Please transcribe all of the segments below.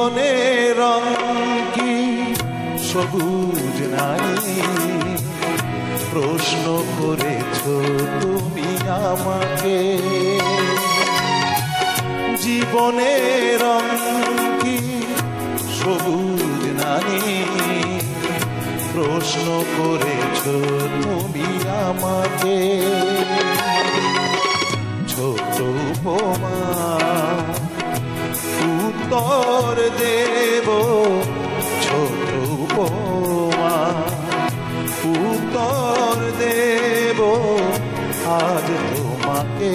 জীবনের রং কি? সবুজ নাই। প্রশ্ন করেছ তুমি আমাকে। জীবনের রং কি? সবুজ নাই। প্রশ্ন করেছ তুমি আমাকে। ছোট উপমা উত্তর দেব ছোট উপমা। উত্তর দেব, আজ তোমাকে।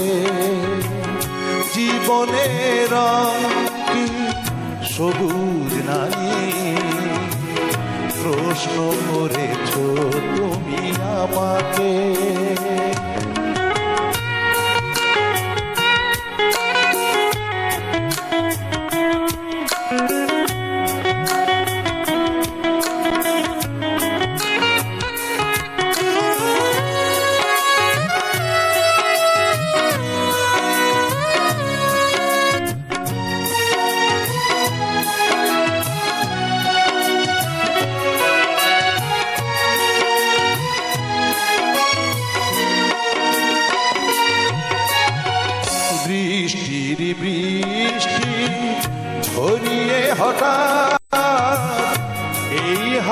জীবনের কি সবুজ নারী। প্রশ্ন করেছ তুমি আমাকে।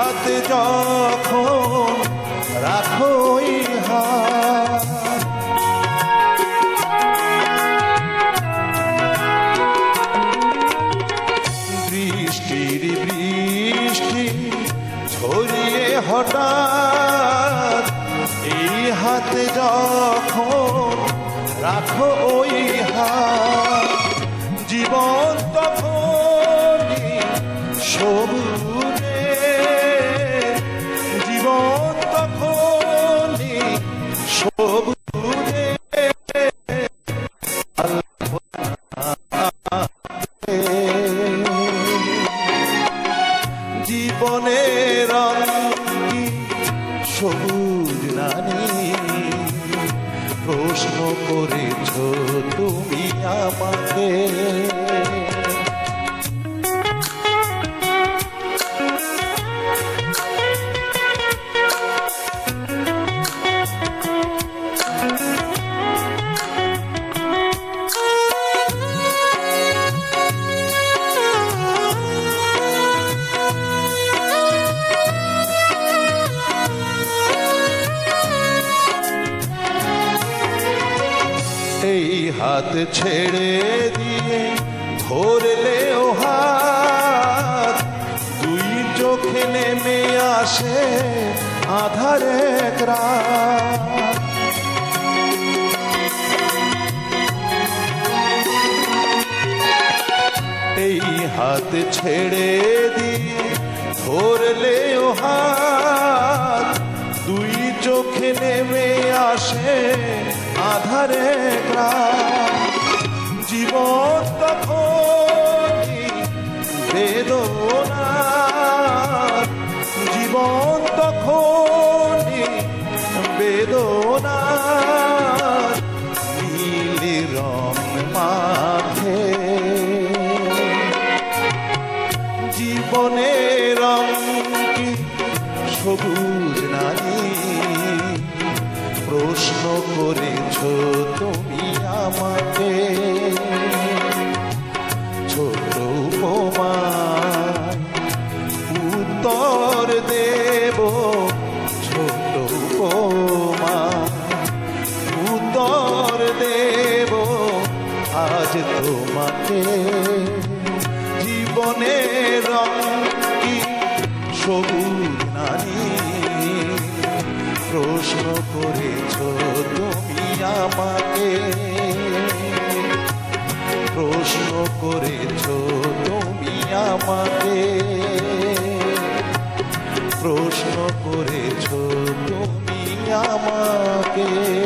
হাতে যখন রাখোই হাত বৃষ্টির বৃষ্টি ঝরিয়ে হঠাৎ এই হাতে যখন রাখো ওই হাত জীবন তখনই সবুজে সবুজ নানি প্রশ্ন করেছ তুমি আমাকে? হাত ছেড়ে দিয়ে ধরলে হাত, দুই চোখে নেমে আসে আধারে রাত। এই হাত ছেড়ে দিয়ে ধরলে হাত, দুই চোখে নেমে আসে আধারে গ্রাম জীবনের রং কি? সবুজ নারী, প্রশ্ন করেছ তুমি আমাকে। ছোট উপমা উত্তর দেব, ছোট উপমা উত্তর দেব। আজ তোমাকে জীবনের রং কি সবুজ নারী। প্রশ্ন করেছ তুমি আমাকে? প্রশ্ন করেছ তুমি আমাকে? প্রশ্ন করেছ তুমি আমাকে?